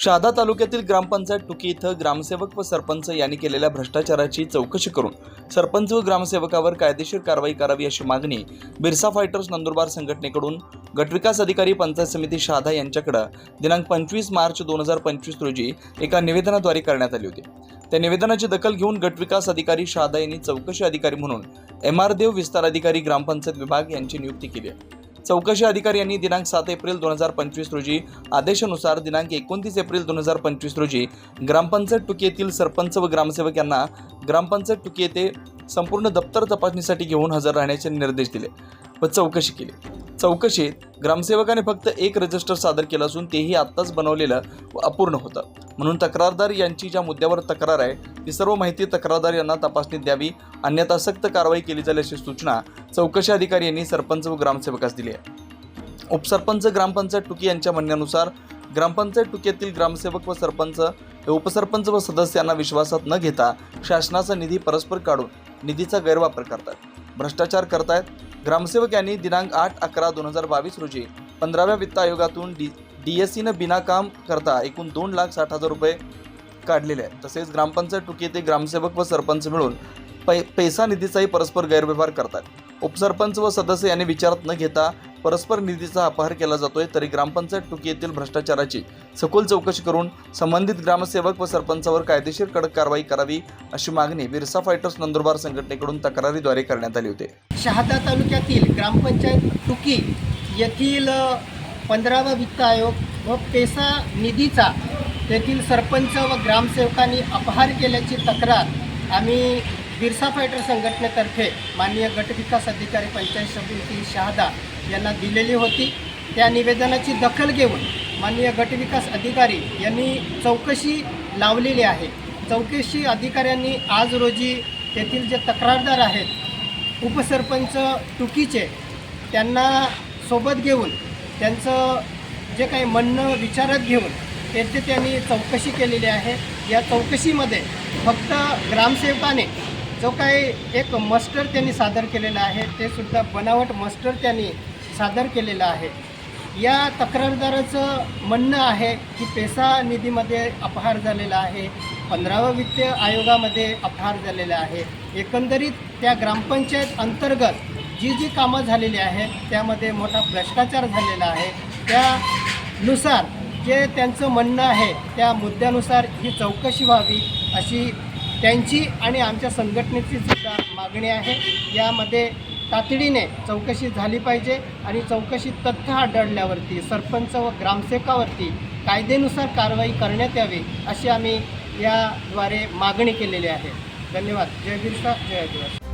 शहादा तालुक्यातील ग्रामपंचायत टुकी इथं ग्रामसेवक व सरपंच यांनी केलेल्या भ्रष्टाचाराची चौकशी करून सरपंच व ग्रामसेवकावर कायदेशीर कारवाई करावी अशी मागणी बिरसा फायटर्स नंदुरबार संघटनेकडून गटविकास अधिकारी पंचायत समिती शहादा यांच्याकडे दिनांक पंचवीस मार्च दोन हजार पंचवीस रोजी एका निवेदनाद्वारे करण्यात आली होती. त्या निवेदनाची दखल घेऊन गटविकास अधिकारी शहादा यांनी चौकशी अधिकारी म्हणून एम आर देव विस्तार अधिकारी ग्रामपंचायत विभाग यांची नियुक्ती केली आहे. चौकशी अधिकारी यांनी दिनांक सात एप्रिल दोन हजार पंचवीस रोजी आदेशानुसार दिनांक एकोणतीस एप्रिल दोन हजार पंचवीस रोजी ग्रामपंचायत टुकी येथील सरपंच व ग्रामसेवक यांना ग्रामपंचायत टुकी येथे संपूर्ण दप्तर तपासणीसाठी घेऊन हजर राहण्याचे निर्देश दिले व चौकशी केली. चौकशीत ग्रामसेवकाने फक्त एक रजिस्टर सादर केलं असून तेही आत्ताच बनवलेलं व अपूर्ण होतं. म्हणून तक्रारदार यांची ज्या मुद्द्यावर तक्रार आहे ती सर्व माहिती तक्रारदार यांना तपासणीत द्यावी अन्यथा सक्त कारवाई केली जाईल अशी सूचना चौकशी अधिकारी यांनी सरपंच व ग्रामसेवकास दिली आहे. उपसरपंच ग्रामपंचायत टुकी यांच्या म्हणण्यानुसार ग्रामपंचायत टुक्यातील ग्रामसेवक व सरपंच हे उपसरपंच व सदस्यांना विश्वासात न घेता शासनाचा निधी परस्पर काढून निधीचा गैरवापर करतात. भ्रष्टाचार करतायत. ग्रामसेवक यांनी दिनांक आठ अकरा दोन हजार बावीस रोजी पंधराव्या वित्त आयोगातून डी डी एस सीनं बिनाकाम करता एकूण दोन लाख साठ हजार रुपये काढलेले आहेत. तसेच ग्रामपंचायत टुकी येथे ग्रामसेवक व सरपंच मिळून पै पैसा निधीचाही परस्पर गैरव्यवहार करतात. उपसरपंच व सदस्य यांनी विचारात न घेता परस्पर निधीचा अपहार केला जातोय तरी ग्रामपंचायत टुकी येथील भ्रष्टाचाराची सखोल चौकशी करून संबंधित ग्रामसेवक व सरपंचावर कायदेशीर कडक कारवाई करावी अशी मागणी बिरसा फायटर्स नंदुरबार संघटनेकडून तक्रारीद्वारे करण्यात आली होती. शहादा तालुक्यातील ग्रामपंचायत टुकी येथील पंधरावा वित्त आयोग व पेसा निधीचा तेथील सरपंच व ग्रामसेवकांनी अपहार केल्याची तक्रार आम्ही बिरसा फायटर संघटनेतर्फे माननीय गटविकास अधिकारी पंचायत समिती शहादा यांना दिलेली होती. त्या निवेदनाची दखल घेऊन माननीय गटविकास अधिकारी यांनी चौकशी लावलेली आहे. चौकशी अधिकाऱ्यांनी आज रोजी तेथील जे तक्रारदार आहेत उपसरपंच तुकीचे त्यांना सोबत घेऊन त्यांचं जे काही म्हणणं विचारात घेऊन तेथे त्यांनी चौकशी केलेली आहे. या चौकशीमध्ये फक्त ग्रामसेवकाने जो काही एक मस्टर त्यांनी सादर केलेला आहे ते सुद्धा बनावट मस्टर त्यांनी सादर केलेलं आहे. या तक्रारदाराचं म्हणणं आहे की पेसा निधीमध्ये अपहार झालेला आहे पंधराव्या वित्त आयोगामध्ये अपहार झालेला आहे. एकंदरीत त्या ग्रामपंचायत अंतर्गत जी जी कामं झालेली आहेत त्यामध्ये मोठा भ्रष्टाचार झालेला आहे. त्यानुसार जे त्यांचं म्हणणं आहे त्या मुद्द्यानुसार ही चौकशी व्हावी अशी त्यांची आणि आमच्या संघटनेची सुद्धा मागणी आहे. यामध्ये तातडीने चौकशी झाली पाहिजे आणि चौकशी तथ्य आढळल्यावरती सरपंच व ग्रामसेवकावरती कायदेनुसार कारवाई करण्यात यावी अशी आम्ही याद्वारे मागणी केलेली आहे. धन्यवाद. जय बिरसा जय आदिवासी.